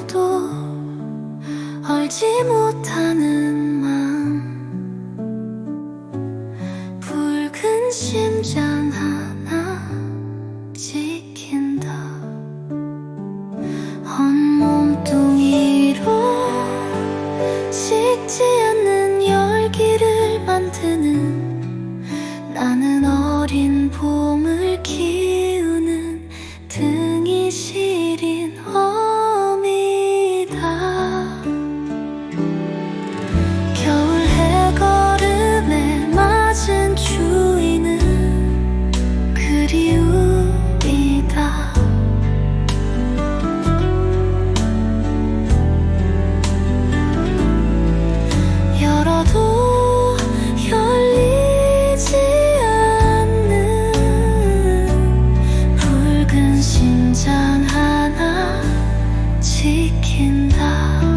있어도 알지 못하는 마음. 붉은 심장 하나 지킨다. 한 몸뚱이로 식지 않는 열기를 만드는 나는 어린 봄을 기 지킨다.